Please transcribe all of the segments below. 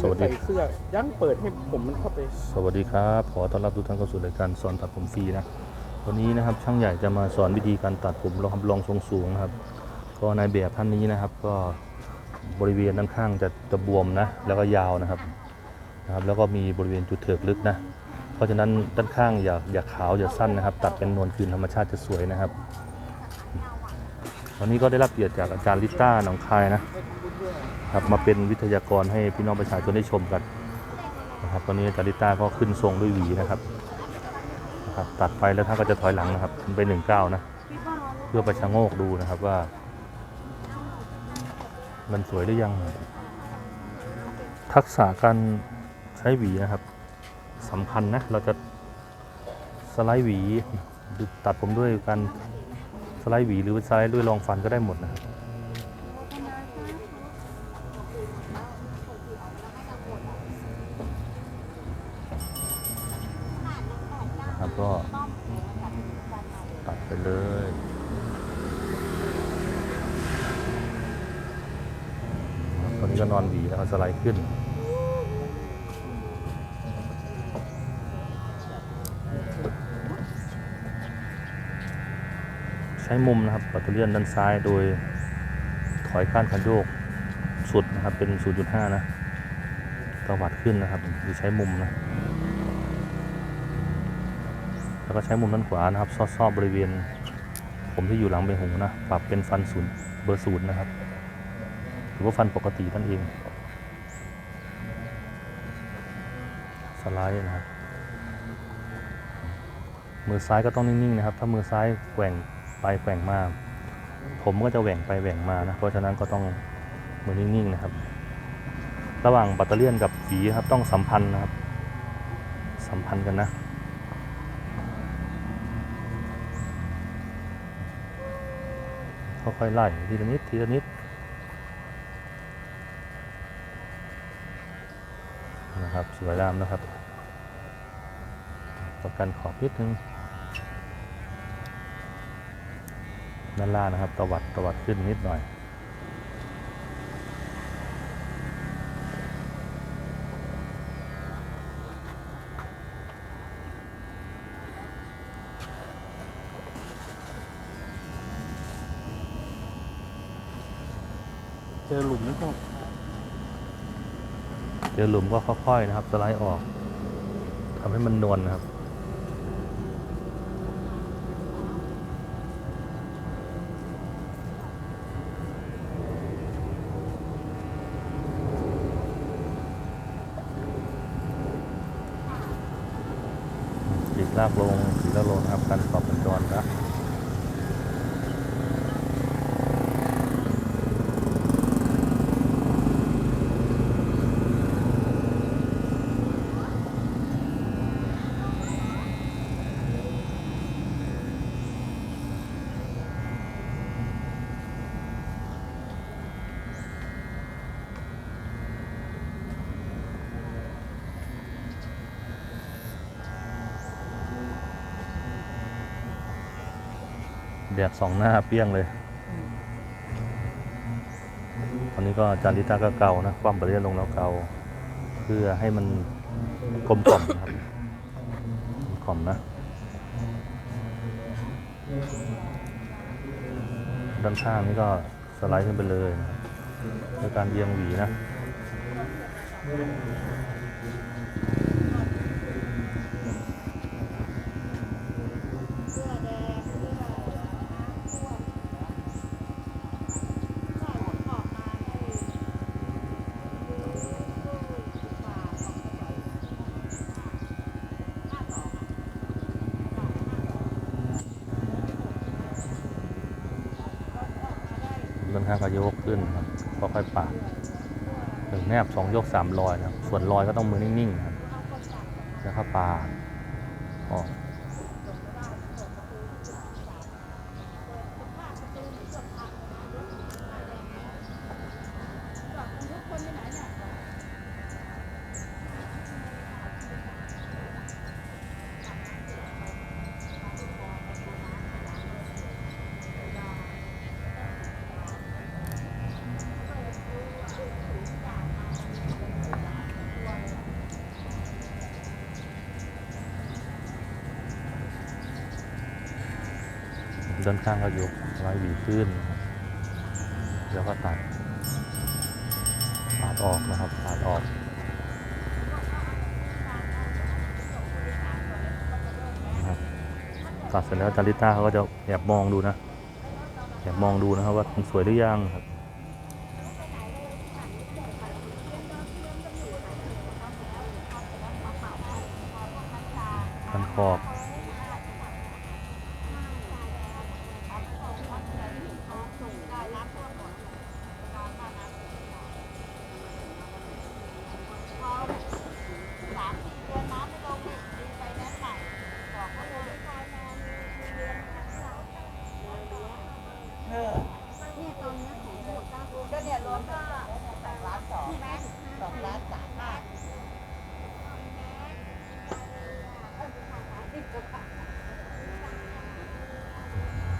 สวัสดีใส่เสื้อยังเปิดให้ผมมันเข้าไป สวัสดีครับ ขอต้อนรับทุกท่านเข้าสู่รายการสอนตัดผมฟรีนะวันนี้นะครับช่างใหญ่จะมาสอนวิธีการตัดผมรองรองทรงสูงนะครับ ก็นายแบบท่านนี้นะครับ ก็บริเวณด้านข้างจะจะบวมนะแล้วก็ยาวนะครับนะครับ แล้วก็มีบริเวณจุดเถิกลึกนะ เพราะฉะนั้นด้านข้างอย่าอย่าขาวอย่าสั้นนะครับ ตัดเป็นนวลคืนธรรมชาติจะสวยนะครับวันนี้ก็ได้รับเกียรติจากอาจารย์ลิต้าหนองคายนะ ครับมาเป็นวิทยากรให้พี่น้องประชาชนได้ชมกันนะครับตอนนี้จาริต้าก็ขึ้นทรงด้วยหวีนะครับนะครับตัดไปแล้วท่านก็จะถอยหลังนะครับขึ้นไปหนึ่งเก้านะเพื่อไปชะโงกดูนะครับว่า มันสวยหรือยัง ทักษะการใช้หวีนะครับสำคัญนะเราจะสไลด์หวีตัดผมด้วยการสไลด์หวีหรือสไลด์ด้วยรองฟันก็ได้หมดนะครับ นะครับก็ตัดไปเลยตอนนี้ก็นอนหวีแล้วสไลด์ขึ้นใช้มุมนะครับปัตเตอร์เลียนด้านซ้ายโดยถอยข้านคันโยกสุดนะครับเป็น 0.5 นะตวัดขึ้นนะครับหรือใช้มุมนะ แล้วก็ใช้มุมด้านขวานะครับซอดๆบริเวณ ผมที่อยู่หลังใบหูนะปรับเป็นฟันศูนย์เบอร์ศูนย์นะครับหรือว่าฟันปกตินั่นเอง สไลด์นะครับมือซ้ายก็ต้องนิ่งๆนะครับ ถ้ามือซ้ายแกว่งไปแกว่งมาผมก็จะแหว่งไปแหว่งมานะ เพราะฉะนั้นก็ต้องมือนิ่งๆนะครับ ระหว่างแบตเตอรี่ยนกับฝีครับต้องสัมพันธ์นะครับ สัมพันธ์กันนะ ค่อยๆไล่ทีละนิดทีละนิดนะครับสวยงามนะครับประกันขอบนิดนึงด้านล่างนะครับตวัดตวัดขึ้นนิดหน่อย อหลุมนี่ก็เจอหลุมก็ค่อยๆนะครับสไลด์ออกทำให้มันนวลนะครับติดลากลงติดลากลงนะครับการปรับเป็นจรนะ แดดสองหน้าเปรี้ยงเลยตอนนี้ก็จารย์ลิต้าก็เกานะความประเรียนลงแล้วเกาเพื่อให้มันกลมกล่อมนะครับกล่อมนะด้านข้างนี่ก็สไลด์ขึ้นไปเลยด้วยการเอียงหวีนะ ด้นข้างก็ยกขึ้นครับค่อยๆปาดหนึ่งแนบสองยกสามลอยนะครับส่วนลอยก็ต้องมือนิ่งๆนะครับแล้วก็ปาดออก ด้านข้างก็ยกไลด์หวีขึ้น แล้วก็ตัดปาดออกนะครับปาดออกนะครับตัดเสร็จแล้วจาริต้าเขาก็จะแอบมองดูนะแอบมองดูนะครับว่ามันสวยหรือยังครับพันขอบ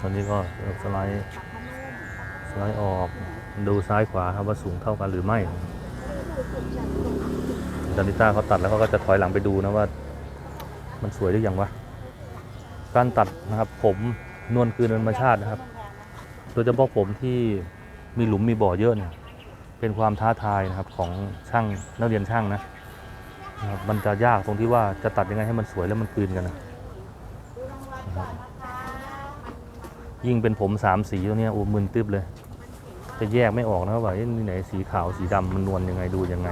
ตอนนี้ก็สไลด์สไลด์ออกดูซ้ายขวาครับว่าสูงเท่ากันหรือไม่อาจารย์ลิต้าเขาตัดแล้วเขาก็จะถอยหลังไปดูนะว่า มันสวยหรือยังวะ การตัดนะครับ ผมนวลคืนธรรมชาตินะครับโดยเฉพาะผมที่มีหลุมมีบ่อเยอะเนี่ยเป็นความท้าทายนะครับของช่างนักเรียนช่างนะครับมันจะยากตรงที่ว่าจะตัดยังไงให้มันสวยแล้วมันคืนกันนะ ยิ่งเป็นผมสามสีตัวนี้โอ้มึนตึ๊บเลย จะแยกไม่ออกนะครับว่านี่ไหนสีขาวสีดำมันนวลยังไงดูยังไง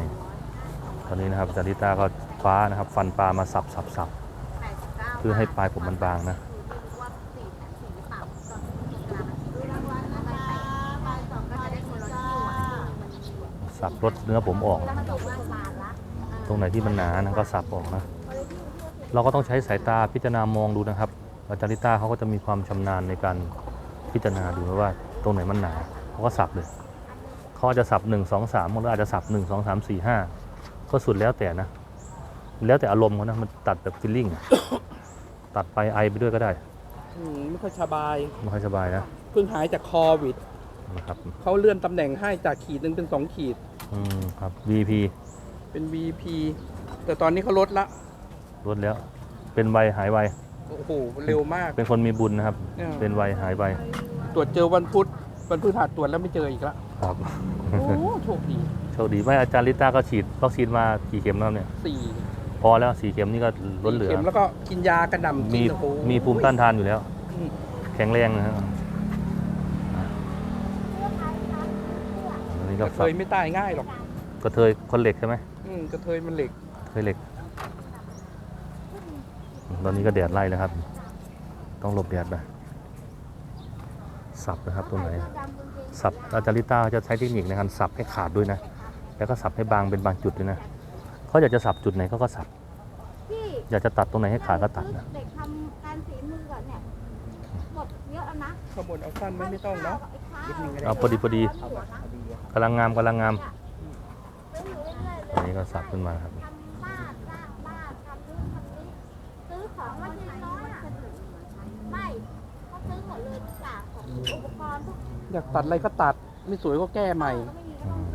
ตอนนี้นะครับจาริต้าก็คว้านะครับฟันปลามาสับสับสับเพื่อให้ปลายผมมันบางนะสับลดเนื้อผมออก ตรงไหนที่มันหนานะก็สับออกนะ เราก็ต้องใช้สายตาพิจารณามองดูนะครับ อาจารย์ลิต้าเขาก็จะมีความชำนาญในการพิจารณาดูนะว่าตรงไหนมันหนาเขาก็สับเลยเขาอาจจะสับหนึ่งสองสามหรืออาจจะสับหนึ่งสองสามสี่ห้าก็สุดแล้วแต่นะ แล้วแต่อารมณ์เขานะมันตัดแบบฟิลลิ่งตัดไปไอไปด้วยก็ได้อืมไม่ค่อยสบายไม่ค่อยสบายนะเพิ่งหายจากโควิดนะครับเขาเลื่อนตำแหน่งให้จากขีดหนึ่งเป็นสองขีด อืมครับ VP เป็น VP แต่ตอนนี้เขาลดละลดแล้ว เป็นไวหายไว โอ้โหเร็วมาก เป็นคนมีบุญนะครับเนี่ยเป็นไวหายไวตรวจเจอวันพุธวันพฤหัสตรวจแล้วไม่เจออีกละครับ โอ้โชคดีโชคดีไม่อาจารย์ลิต้าก็ฉีดวัคซีนมากี่เข็มแล้วเนี่ย สี่พอแล้วสี่เข็มนี่ก็ล้นเหลือ เข็มแล้วก็กินยากระหน่ำกิมีนโอ้โห มีภูมิต้านทานอยู่แล้ว อืม แข็งแรงนะครับอันนี้กก็ระเทสับยไม่ตายง่ายหรอกกระเทยคนเหล็กใช่ไหมอืมกระเทยมันเหล็กเคยเหล็ก ตอนนี้ก็แดดไล่แล้วครับ ต้องหลบแดดไปสับนะครับตรงไหนสับอาจารย์ลิต้าจะใช้เทคนิคในการสับให้ขาดด้วยนะ แล้วก็สับให้บางเป็นบางจุดด้วยนะเขาอยากจะสับจุดไหนเขาก็สับพี่อยากจะตัดตรงไหนให้ขาดก็ตัดนะเด็กทำการฝีมือก่อนเนี่ยหมดเยอะแล้วนะข้างบนเอาสั้นไหม่ไม่ต้องเนาะนิดนึงก็ได้เอาพอดีพอดีกำลังงามกำลังงามอันนี้ก็สับขึ้นมาครับทำบ้านสร้างบ้านทำนู่นทำนี่ซื้อของมาทีน้อยอะไม่เขาซื้อหมดเลยทุกอย่างของอุปกรณ์ทุก อยากตัดอะไรก็ตัด ไม่สวยก็แก้ใหม่ก็ไม่มีอืม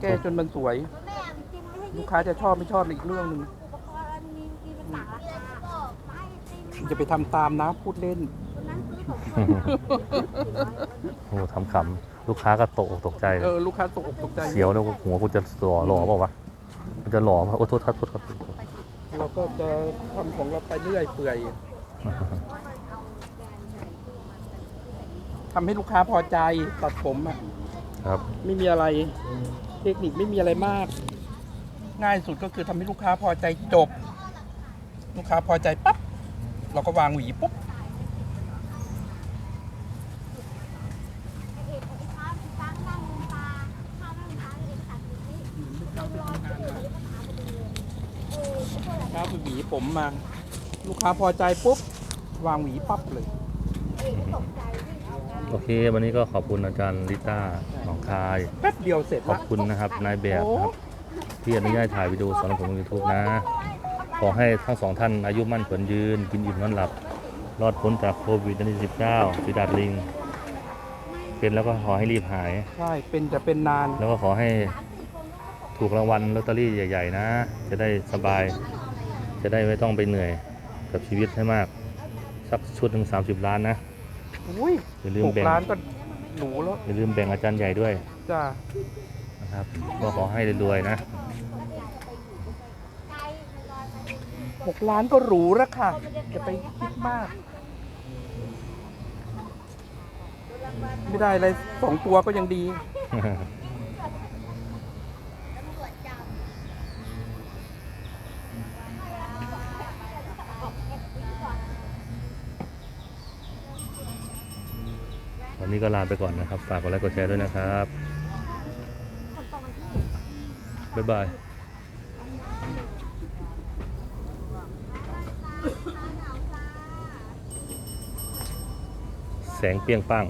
แก้จนมันสวยแม่จริงไม่ให้ลูยี่กค้าจะชอบไม่ชอบอีกเรื่องหนึ่งอุปกรณ์อันนี้มีเป็นต่างราคาไม่จริงจะไปทำตามนะพูดเล่นคนนั้นซื้อของคนโอ้ทำขำลูกค้าก็ตกอกตกใจเลเอยอลูกค้าตกอกตกใจเสียวแล้วหัวกูจะหล่อหล่อเปล่าวะมันจะหล่อป่ะโอ้โทษครับโทษครับเราก็จะทำของเราไปเรื่อยเปื่อย ทำให้ลูกค้าพอใจตัดผมอะครับ ไม่มีอะไรเทคนิคไม่มีอะไรมาก ง่ายสุดก็คือทำให้ลูกค้าพอใจจบ ลูกค้าพอใจปั๊บเราก็วางหวีปุ๊บเอกไอ้ค้าเป็นจ้างนั่งลืมตาข้าวนั่งตาเอกตัดอย่างนี้เรารอชื่อเลยก็ถามไปเลยเออไอ้พวกอะไรลูกค้าไปหวีผมมา ลูกค้าพอใจปุ๊บวางหวีปั๊บเลยเอกก็ตกใจวิ่งเอางาน โอเค วันนี้ก็ขอบคุณอาจารย์ลิต้าหนองคาย แป๊บเดียวเสร็จขอบละคุณนะครับนายแบบนะครับที่อนุญาตถ่ายวิดีโอสอนผมในยูทูบนะ ขอให้ทั้งสองท่านอายุมั่นขวัญยืน กินอิ่มนอนหลับ รอดพ้นจากโควิด19ฝีดาดลิง เป็นแล้วก็ขอให้รีบหาย ใช่เป็นจะเป็นนานแล้วก็ขอให้ถูกรางวัลลอตเตอรี่ใหญ่ ๆ นะ จะได้สบาย จะได้ไม่ต้องไปเหนื่อยกับชีวิตให้มาก สักชุดหนึ่ง30 ล้านนะ อุ้ยอย่าลืมหกแบ่ง ล้านก็หรูแล้วอย่าลืมแบ่งอาจารย์ใหญ่ด้วยจ้านะครับก็ขอให้รวยๆนะหกล้านก็หรูแล้วค่ะอย่าไปคิดมาก ไม่ได้อะไรสองตัวก็ยังดี วันนี้ก็ลาไปก่อนนะครับ ฝากกดไลค์กดแชร์ด้วยนะครับ บ๊ายบายแสงเปรี้ยงปัง